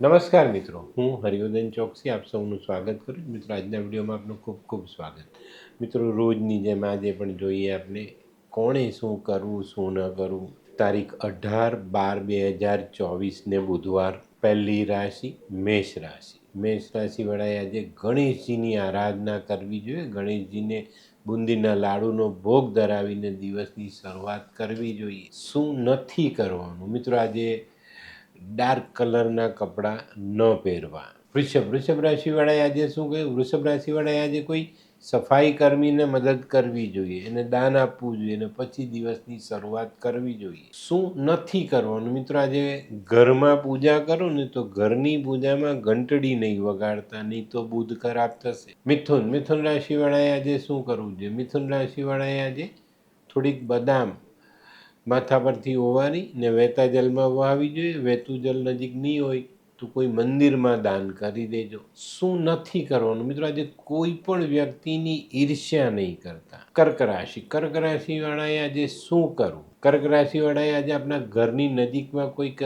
નમસ્કાર મિત્રો, હું હરિવર્ધન ચોકસી આપ સૌનું સ્વાગત કરું છું. મિત્રો, આજના વિડીયોમાં આપનું ખૂબ ખૂબ સ્વાગત. મિત્રો, રોજની જેમ આજે પણ જોઈએ આપણે કોણે શું કરવું, શું ન કરવું. તારીખ અઢાર બાર બે હજાર ચોવીસને બુધવાર, પહેલી રાશિ, મેષ રાશિ. મેષ રાશિવાળાએ આજે ગણેશજીની આરાધના કરવી જોઈએ. ગણેશજીને બુંદીના લાડુનો ભોગ ધરાવીને દિવસની શરૂઆત કરવી જોઈએ. શું નથી કરવાનું? મિત્રો, આજે ડાર્ક કલરના કપડાં ન પહેરવા. વૃષભ વૃષભ રાશિવાળાએ આજે શું કહ્યું? વૃષભ રાશિવાળાએ આજે કોઈ સફાઈ કર્મીને મદદ કરવી જોઈએ, એને દાન આપવું જોઈએ અને પછી દિવસની શરૂઆત કરવી જોઈએ. શું નથી કરવાનું? મિત્રો, આજે ઘરમાં પૂજા કરો ને તો ઘરની પૂજામાં ઘંટડી નહીં વગાડતા, નહીં તો બુધ ખરાબ થશે. મિથુન મિથુન રાશિવાળાએ આજે શું કરવું જોઈએ? મિથુન રાશિવાળાએ આજે થોડીક બદામ માથા પરથી ઓવારી ને વહેતા જલમાં વહાવી જોઈએ. વહેતું જલ નજીક નહીં હોય તો કોઈ મંદિરમાં દાન કરી દેજો. શું નથી કરવાનું? મિત્રો, આજે કોઈ પણ વ્યક્તિની ઈર્ષ્યા નહીં કરતા. કર્ક રાશિ કર્ક રાશિવાળાએ આજે શું કરવું? કર્ક રાશિવાળાએ આજે આપણા ઘરની નજીકમાં કોઈક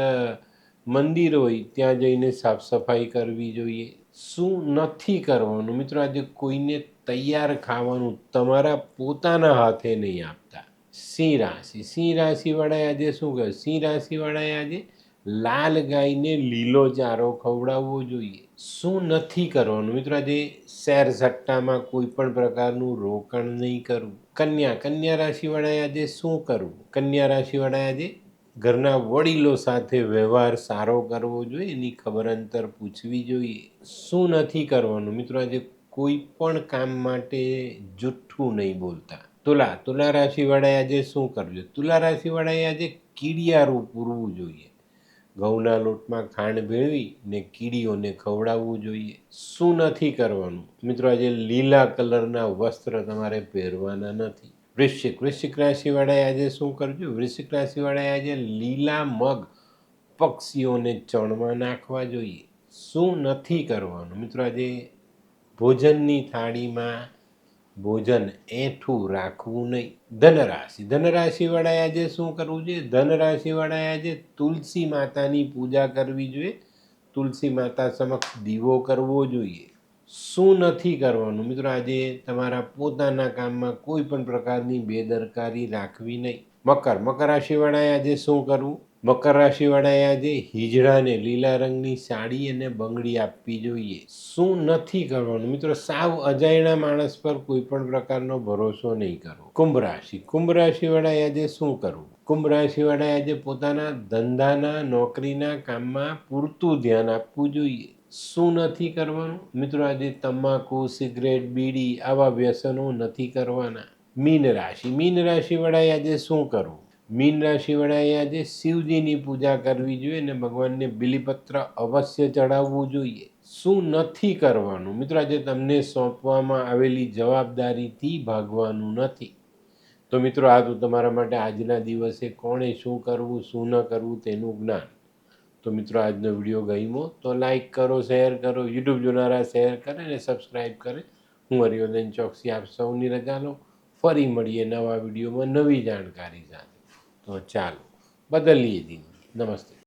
મંદિર હોય, ત્યાં જઈને સાફ સફાઈ કરવી જોઈએ. શું નથી કરવાનું? મિત્રો, આજે કોઈને તૈયાર ખાવાનું તમારા પોતાના હાથે નહીં આપતા. સિંહ રાશિ. સિંહ રાશિવાળાએ આજે શું કહ્યું? સિંહ રાશિવાળાએ આજે લાલ ગાયને લીલો ચારો ખવડાવવો જોઈએ. શું નથી કરવાનું? મિત્રો, આજે શેર સટ્ટામાં કોઈ પણ પ્રકારનું રોકાણ નહીં કરવું. કન્યા. કન્યા રાશિવાળાએ આજે શું કરવું? કન્યા રાશિવાળાએ આજે ઘરના વડીલો સાથે વ્યવહાર સારો કરવો જોઈએ. એની ખબર અંતર પૂછવી જોઈએ. શું નથી કરવાનું? મિત્રો, આજે કોઈ પણ કામ માટે જુઠ્ઠું નહીં બોલતા. તુલા તુલા રાશિવાળાએ આજે શું કરવું જોઈએ તુલા રાશિવાળાએ આજે કીડિયારું પૂરવું જોઈએ. ઘઉંના લોટમાં ખાંડ ભેળવી ને કીડીઓને ખવડાવવું જોઈએ. શું નથી કરવાનું? મિત્રો, આજે લીલા કલરના વસ્ત્ર તમારે પહેરવાના નથી. વૃશ્ચિક વૃશ્ચિક રાશિવાળાએ આજે શું કરજો વૃશ્ચિક રાશિવાળાએ આજે લીલા મગ પક્ષીઓને ચણમાં નાખવા જોઈએ. શું નથી કરવાનું? મિત્રો, આજે ભોજનની થાળીમાં ભોજન એઠું રાખવું નહીં. ધનરાશિ. ધનરાશિવાળાએ આજે શું કરવું જોઈએ? ધનરાશિવાળાએ આજે તુલસી માતાની પૂજા કરવી જોઈએ. તુલસી માતા સમક્ષ દીવો કરવો જોઈએ. શું નથી કરવાનું? મિત્રો, આજે તમારા પોતાના કામમાં કોઈ પણ પ્રકારની બેદરકારી રાખવી નહીં. મકર. મકર રાશિવાળાએ આજે શું કરવું? મકર રાશિવાળાએ આજે હિજડાને લીલા રંગની સાડી અને બંગડી આપવી જોઈએ. શું નથી કરવાનું? મિત્રો, સાવ અજાયણા માણસ પર કોઈ પણ પ્રકારનો ભરોસો નહીં કરો કુંભ રાશિ. કુંભ રાશિવાળાએ આજે શું કરવું? કુંભ રાશિવાળાએ આજે પોતાના ધંધાના, નોકરીના કામમાં પૂરતું ધ્યાન આપવું જોઈએ. શું નથી કરવાનું? મિત્રો, આજે તમાકુ, સિગરેટ, બીડી આવા વ્યસનો નથી કરવાના. મીન રાશિ. મીન રાશિવાળાએ આજે શું કરવું? મીન રાશિવાળાએ આજે શિવજીની પૂજા કરવી જોઈએ અને ભગવાનને બિલીપત્ર અવશ્ય ચડાવવું જોઈએ. શું નથી કરવાનું? મિત્રો, આજે તમને સોંપવામાં આવેલી જવાબદારીથી ભાગવાનું નથી. તો મિત્રો, આ તો તમારા માટે આજના દિવસે કોણે શું કરવું, શું ન કરવું તેનું જ્ઞાન. તો મિત્રો, આજનો વીડિયો ગમ્યો તો લાઇક કરો, શેર કરો, યુટ્યુબ જોનારા શેર કરે અને સબસ્ક્રાઈબ કરે. હું હરિવર્ધન ચોકસી, આપ સૌની રજા લો ફરી મળીએ નવા વિડીયોમાં નવી જાણકારી સાથે. તો ચાલો બદલીએ દિન નમસ્તે.